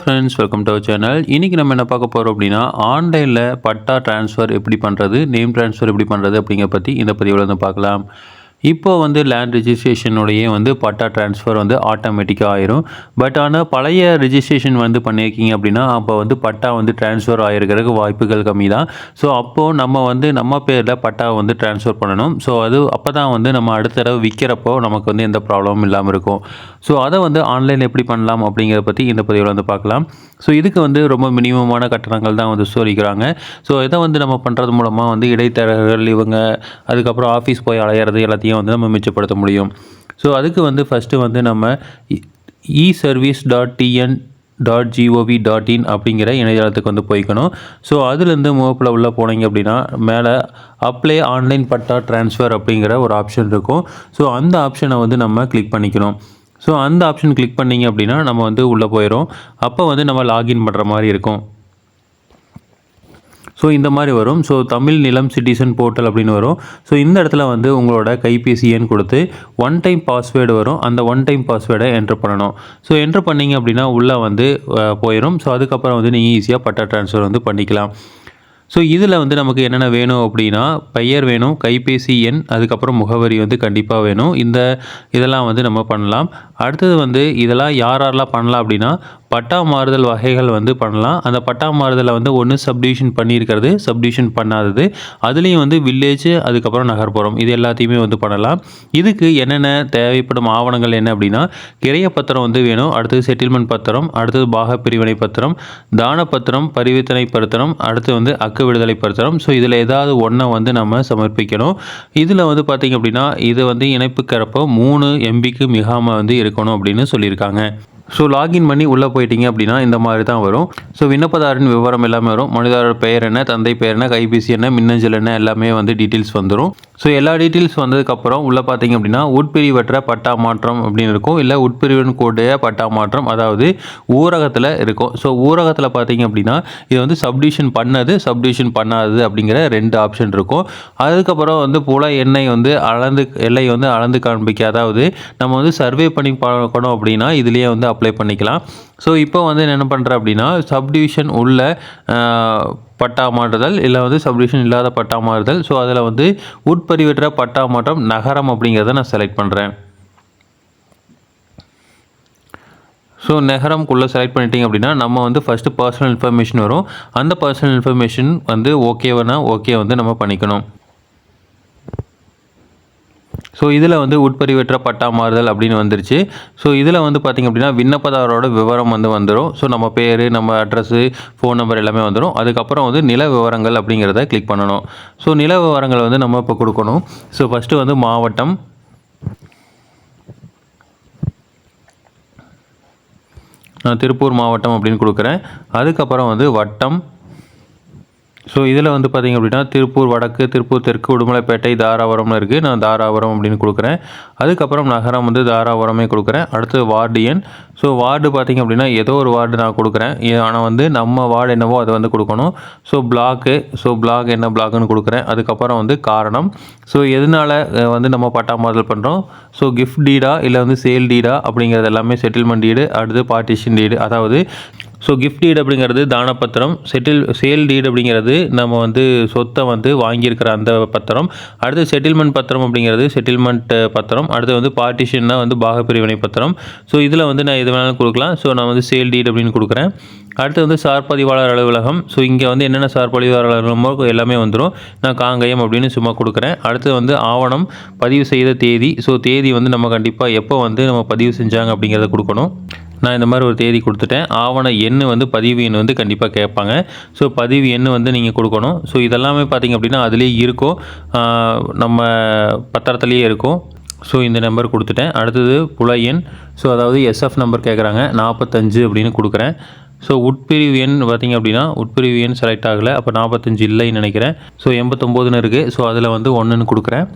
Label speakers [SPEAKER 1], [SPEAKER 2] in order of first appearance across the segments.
[SPEAKER 1] Friends welcome to our channel இன்றைக்கி நம்ம என்ன பார்க்க போகிறோம் அப்படின்னா ஆன்லைனில் பட்டா ட்ரான்ஸ்ஃபர் எப்படி பண்ணுறது நேம் ட்ரான்ஸ்ஃபர் எப்படி பண்ணுறது அப்படிங்கிற பற்றி இந்த பதிவில் வந்து பார்க்கலாம். இப்போ வந்து லேண்ட் ரிஜிஸ்ட்ரேஷனுடைய வந்து பட்டா ட்ரான்ஸ்ஃபர் வந்து ஆட்டோமேட்டிக்காக ஆயிரும். பட் ஆனால் பழைய ரிஜிஸ்ட்ரேஷன் வந்து பண்ணியிருக்கீங்க அப்படின்னா அப்போ வந்து பட்டா வந்து ட்ரான்ஸ்ஃபர் ஆகிருக்கிறதுக்கு வாய்ப்புகள் கம்மி தான் ஸோ அப்போது நம்ம வந்து நம்ம பேரில் பட்டா வந்து ட்ரான்ஸ்ஃபர் பண்ணணும். ஸோ அது அப்போ தான் வந்து நம்ம அடுத்த தடவை விற்கிறப்போ நமக்கு வந்து எந்த ப்ராப்ளமும் இல்லாமல் இருக்கும். ஸோ அதை வந்து ஆன்லைனில் எப்படி பண்ணலாம் அப்படிங்கிறத பற்றி இந்த பதிவில் வந்து பார்க்கலாம். ஸோ இதுக்கு வந்து ரொம்ப மினிமமான கட்டணங்கள் தான் வந்து சொல்லிக்கிறாங்க. ஸோ இதை வந்து நம்ம பண்ணுறது மூலமாக வந்து இடைத்தரகர்கள் இவங்க அதுக்கப்புறம் ஆஃபீஸ் போய் அலையிறது எல்லாத்தையும் வந்து நம்ம மிச்சப்படுத்த முடியும். ஸோ அதுக்கு வந்து ஃபஸ்ட்டு வந்து நம்ம e service dot TN dot GOV dot in அப்படிங்கிற இணையதளத்துக்கு வந்து போய்க்கணும். ஸோ அதுலேருந்து முகப்பில் உள்ளே போனீங்க அப்படின்னா மேலே அப்ளை ஆன்லைன் பட்டா ட்ரான்ஸ்ஃபர் அப்படிங்கிற ஒரு ஆப்ஷன் இருக்கும். ஸோ அந்த ஆப்ஷனை வந்து நம்ம கிளிக் பண்ணிக்கணும். ஸோ அந்த ஆப்ஷன் கிளிக் பண்ணிங்க அப்படின்னா நம்ம வந்து உள்ளே போயிடும் அப்போ வந்து நம்ம லாகின் பண்ணுற மாதிரி இருக்கும். ஸோ இந்த மாதிரி வரும். ஸோ தமிழ் நிலம் சிட்டிசன் போர்ட்டல் அப்படின்னு வரும். ஸோ இந்த இடத்துல வந்து உங்களோட கைபேசி எண் கொடுத்து ஒன் டைம் பாஸ்வேர்டு வரும். அந்த ஒன் டைம் பாஸ்வேர்டை என்ட்ரு பண்ணணும். ஸோ என்ட்ரு பண்ணிங்க அப்படின்னா உள்ளே வந்து போயிடும் ஸோ அதுக்கப்புறம் வந்து நீங்கள் ஈஸியாக பட்டா ட்ரான்ஸ்ஃபர் வந்து பண்ணிக்கலாம். ஸோ இதில் வந்து நமக்கு என்னென்ன வேணும் அப்படின்னா பெயர் வேணும் கைபேசி எண் அதுக்கப்புறம் முகவரி வந்து கண்டிப்பாக வேணும். இந்த இதெல்லாம் வந்து நம்ம பண்ணலாம். அடுத்தது வந்து இதெல்லாம் யார் யாரெல்லாம் பண்ணலாம் அப்படின்னா பட்டா மாறுதல் வகைகள் வந்து பண்ணலாம். அந்த பட்டா மாறுதலை வந்து ஒன்று சப்டிவிஷன் பண்ணியிருக்கிறது சப்டிவிஷன் பண்ணாதது. அதுலேயும் வந்து வில்லேஜ் அதுக்கப்புறம் நகர்ப்புறம். இது எல்லாத்தையுமே வந்து பண்ணலாம். இதுக்கு என்னென்ன தேவைப்படும் ஆவணங்கள் என்ன அப்படின்னா கிரைய பத்திரம் வந்து வேணும் அடுத்தது செட்டில்மெண்ட் பத்திரம் அடுத்தது பாக பிரிவினை பத்திரம் தான பத்திரம் பரிவர்த்தனை பத்திரம் அடுத்து வந்து அக்கு விடுதலை பத்திரம். ஸோ இதில் ஏதாவது ஒன்றை வந்து நம்ம சமர்ப்பிக்கணும். இதில் வந்து பார்த்திங்க அப்படின்னா இது வந்து இணைப்புக்கிறப்போ மூணு எம்பிக்கு மிகாமல் வந்து இருக்கணும் அப்படின்னு சொல்லியிருக்காங்க. ஸோ லாகின் பண்ணி உள்ளே போயிட்டீங்க அப்படின்னா இந்த மாதிரி தான் வரும். ஸோ விண்ணப்பதாரின் விவரம் எல்லாமே வரும். மனிதாரர் பெயர் என்ன தந்தை பெயர் என்ன கைபேசி என்ன மின்னஞ்சல் என்ன எல்லாமே வந்து டீட்டெயில்ஸ் வந்துடும் ஸோ எல்லா டீட்டெயில்ஸ் வந்ததுக்கப்புறம் உள்ளே பார்த்தீங்க அப்படின்னா உட்பிரிவற்ற பட்டா மாற்றம் அப்படின்னு இருக்கும். இல்லை உட்பிரிவின் கூடிய பட்டா மாற்றம் அதாவது ஊரகத்தில் இருக்கும். ஸோ ஊரகத்தில் பார்த்தீங்க அப்படின்னா இது வந்து சப்டிவிஷன் பண்ணது சப்டிவிஷன் பண்ணாதது அப்படிங்கிற ரெண்டு ஆப்ஷன் இருக்கும். அதுக்கப்புறம் வந்து புல எண்ணெய் வந்து அளந்து எல்லை வந்து அளந்து காண்பிக்க அதாவது நம்ம வந்து சர்வே பண்ணி பார்க்கணும் அப்படின்னா இதுலேயே வந்து அப்ளை பண்ணிக்கலாம். ஸோ இப்போ வந்து என்ன பண்ணுறேன் அப்படின்னா சப்டிவிஷன் உள்ள பட்டா மாறுதல் இல்லை வந்து சப்டிவிஷன் இல்லாத பட்டா மாறுதல். ஸோ அதில் வந்து உட்பரிவற்ற பட்டா மாற்றம் நகரம் அப்படிங்கிறத நான் செலக்ட் பண்ணுறேன் ஸோ நகரம்குள்ளே செலக்ட் பண்ணிட்டீங்க அப்படின்னா நம்ம வந்து ஃபஸ்ட்டு பர்சனல் இன்ஃபர்மேஷன் வரும். அந்த பர்சனல் இன்ஃபர்மேஷன் வந்து ஓகேவனா ஓகே வந்து நம்ம பண்ணிக்கணும். ஸோ இதில் வந்து உட்பரிவற்ற பட்டா மாறுதல் அப்படின்னு வந்துருச்சு. ஸோ இதில் வந்து பார்த்திங்க அப்படின்னா விண்ணப்பதாரோட விவரம் வந்து வந்துடும் ஸோ நம்ம பேர் நம்ம அட்ரஸு ஃபோன் நம்பர் எல்லாமே வந்துடும் அதுக்கப்புறம் வந்து நில விவரங்கள் அப்படிங்கிறத கிளிக் பண்ணணும். ஸோ நில விவரங்கள் வந்து நம்ம இப்போ கொடுக்கணும். ஸோ ஃபஸ்ட்டு வந்து மாவட்டம். நான் திருப்பூர் மாவட்டம் அப்படின்னு கொடுக்குறேன். அதுக்கப்புறம் வந்து வட்டம். ஸோ இதில் வந்து பார்த்திங்க அப்படின்னா திருப்பூர் வடக்கு திருப்பூர் தெற்கு உடுமலைப்பேட்டை தாராபுரம்னு இருக்குது நான் தாராபுரம் அப்படின்னு கொடுக்குறேன். அதுக்கப்புறம் நகரம் வந்து தாராபுரமே கொடுக்குறேன். அடுத்து வார்டு எண் ஸோ வார்டு பார்த்திங்க அப்படின்னா ஏதோ ஒரு வார்டு நான் கொடுக்குறேன். ஆனால் வந்து நம்ம வார்டு என்னவோ அதை வந்து கொடுக்கணும். ஸோ பிளாக்கு ஸோ பிளாக் என்ன பிளாக்னு கொடுக்குறேன். அதுக்கப்புறம் வந்து காரணம். ஸோ எதனால வந்து நம்ம பட்டா பண்ணுறோம் ஸோ கிஃப்ட் டீடா இல்லை வந்து சேல் டீடா அப்படிங்கிறது எல்லாமே செட்டில்மெண்ட் டீடு அடுத்து பார்ட்டிஷன் டீடு அதாவது ஸோ கிஃப்ட் டீட் அப்படிங்கிறது தானப்பத்திரம். செட்டில் சேல் டீட் அப்படிங்கிறது நம்ம வந்து சொத்தை வந்து வாங்கியிருக்கிற அந்த பத்திரம். அடுத்து செட்டில்மெண்ட் பத்திரம் அப்படிங்கிறது செட்டில்மெண்ட் பத்திரம். அடுத்து வந்து பார்ட்டிஷன்னா வந்து பாகப்பிரிவினை பத்திரம். ஸோ இதில் வந்து நான் எது வேணாலும் கொடுக்கலாம். ஸோ நான் வந்து சேல் டீட் அப்படின்னு கொடுக்குறேன். அடுத்து வந்து சார்பதிவாளர் அலுவலகம். ஸோ இங்கே வந்து என்னென்ன சார்பதிவாளர் அலுவலகமோ எல்லாமே வந்துடும் நான் காங்கயம் அப்படின்னு சும்மா கொடுக்குறேன். அடுத்து வந்து ஆவணம் பதிவு செய்த தேதி. ஸோ தேதி வந்து நம்ம கண்டிப்பாக எப்போ வந்து நம்ம பதிவு செஞ்சாங்க அப்படிங்கிறத கொடுக்கணும். நான் இந்த மாதிரி ஒரு தேதி கொடுத்துட்டேன். ஆவண எண் வந்து பதிவு எண் வந்து கண்டிப்பாக கேட்பாங்க. ஸோ பதிவு எண் வந்து நீங்கள் கொடுக்கணும். ஸோ இதெல்லாமே பார்த்தீங்க அப்படின்னா அதுலேயே இருக்கும். நம்ம பத்திரத்துலேயே இருக்கும். ஸோ இந்த நம்பர் கொடுத்துட்டேன். அடுத்தது புல எண். ஸோ அதாவது எஸ்எஃப் நம்பர் கேட்குறாங்க நாற்பத்தஞ்சு அப்படின்னு கொடுக்குறேன். ஸோ உட்பிரிவு எண் பார்த்தீங்க அப்படின்னா உட்பிரிவு எண் செலக்ட் ஆகலை. அப்போ நாற்பத்தஞ்சு இல்லைன்னு நினைக்கிறேன். ஸோ எண்பத்தொம்போதுன்னு இருக்குது ஸோ அதில் வந்து ஒன்றுன்னு கொடுக்குறேன்.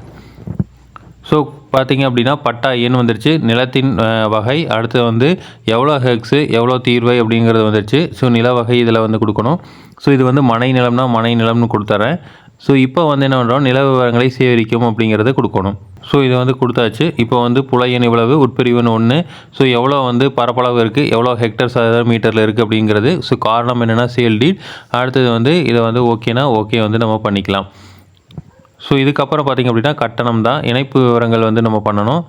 [SPEAKER 1] ஸோ பார்த்திங்க அப்படின்னா பட்டா எண் வந்துருச்சு. நிலத்தின் வகை அடுத்து வந்து எவ்வளோ ஹெக்ஸு எவ்வளோ தீர்வை அப்படிங்கிறது வந்துருச்சு. ஸோ நில வகை இதில் வந்து கொடுக்கணும். ஸோ இது வந்து மனை நிலம்னா மனை நிலம்னு கொடுத்துறேன். ஸோ இப்போ வந்து என்ன பண்ணுறோம் நில விவரங்களை சேகரிக்கும் அப்படிங்கிறத கொடுக்கணும். ஸோ இதை வந்து கொடுத்தாச்சு. இப்போ வந்து புலையன் இவ்வளவு உட்பிரிவுன்னு ஒன்று ஸோ எவ்வளோ வந்து பரப்பளவு இருக்குது எவ்வளோ ஹெக்டர் சதுர மீட்டரில் இருக்குது அப்படிங்கிறது. ஸோ காரணம் என்னென்னா சேல் டீட் அடுத்தது வந்து இதை வந்து ஓகேனா ஓகே வந்து நம்ம பண்ணிக்கலாம். ஸோ இதுக்கப்புறம் பார்த்திங்க அப்படின்னா கட்டணம் தான். இணைப்பு விவரங்கள் வந்து நம்ம பண்ணணும்.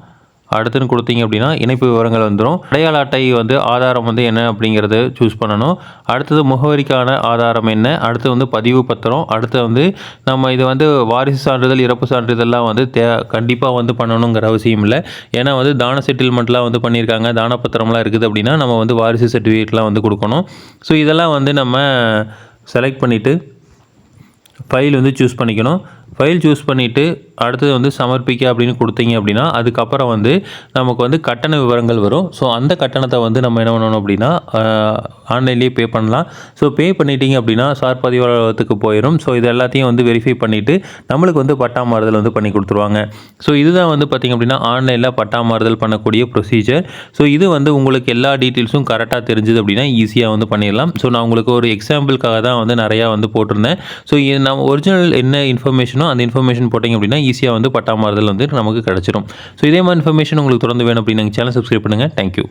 [SPEAKER 1] அடுத்துன்னு கொடுத்தீங்க அப்படின்னா இணைப்பு விவரங்கள் வந்துடும் அடையாள அட்டை வந்து ஆதாரம் வந்து என்ன அப்படிங்கிறத சூஸ் பண்ணணும். அடுத்தது முகவரிக்கான ஆதாரம் என்ன? அடுத்து வந்து பதிவு பத்திரம். அடுத்து வந்து நம்ம இது வந்து வாரிசு சான்றிதழ் இறப்பு சான்றிதழ்லாம் வந்து தே கண்டிப்பாக வந்து பண்ணணுங்கிற அவசியம் இல்லை. ஏன்னா வந்து தான செட்டில்மெண்ட்லாம் வந்து பண்ணியிருக்காங்க. தான பத்திரம்லாம் இருக்குது அப்படின்னா நம்ம வந்து வாரிசு சர்டிஃபிகேட்லாம் வந்து கொடுக்கணும். ஸோ இதெல்லாம் வந்து நம்ம செலக்ட் பண்ணிவிட்டு ஃபைல் வந்து சூஸ் பண்ணிக்கணும். ஃபைல் சூஸ் பண்ணிவிட்டு அடுத்தது வந்து சமர்ப்பிக்க அப்படின்னு கொடுத்தீங்க அப்படின்னா அதுக்கப்புறம் வந்து நமக்கு வந்து கட்டண விவரங்கள் வரும். ஸோ அந்த கட்டணத்தை வந்து நம்ம என்ன பண்ணணும் அப்படின்னா ஆன்லைன்லேயே பே பண்ணலாம். ஸோ பே பண்ணிட்டீங்க அப்படின்னா சார் பதிவாளத்துக்கு போயிடும் ஸோ இது எல்லாத்தையும் வந்து வெரிஃபை பண்ணிவிட்டு நம்மளுக்கு வந்து பட்டா மாறுதல் வந்து பண்ணி கொடுத்துருவாங்க. ஸோ இதுதான் வந்து பார்த்திங்க அப்படின்னா ஆன்லைனில் பட்டா மாறுதல் பண்ணக்கூடிய ப்ரொசீஜர் ஸோ இது வந்து உங்களுக்கு எல்லா டீட்டெயில்ஸும் கரெக்டாக தெரிஞ்சுது அப்படின்னா ஈஸியாக வந்து பண்ணிடலாம். ஸோ நான் உங்களுக்கு ஒரு எக்ஸாம்பிளுக்காக தான் வந்து நிறையா வந்து போட்டிருந்தேன். ஸோ இது நம்ம ஒரிஜினல் என்ன இன்ஃபர்மேஷனோ அந்த இன்ஃபர்மேஷன் போட்டிங்க அப்படின்னா ஈஸியாக வந்து பட்டா மாறுதல் வந்து நமக்கு கிடச்சிரும். ஸோ இதே மாதிரி இன்ஃபர்மேஷன் உங்களுக்கு தொடர்ந்து வேணும் அப்படின்னு சேனல் சப்ஸ்கிரைப் பண்ணுங்கள் தேங்க்யூ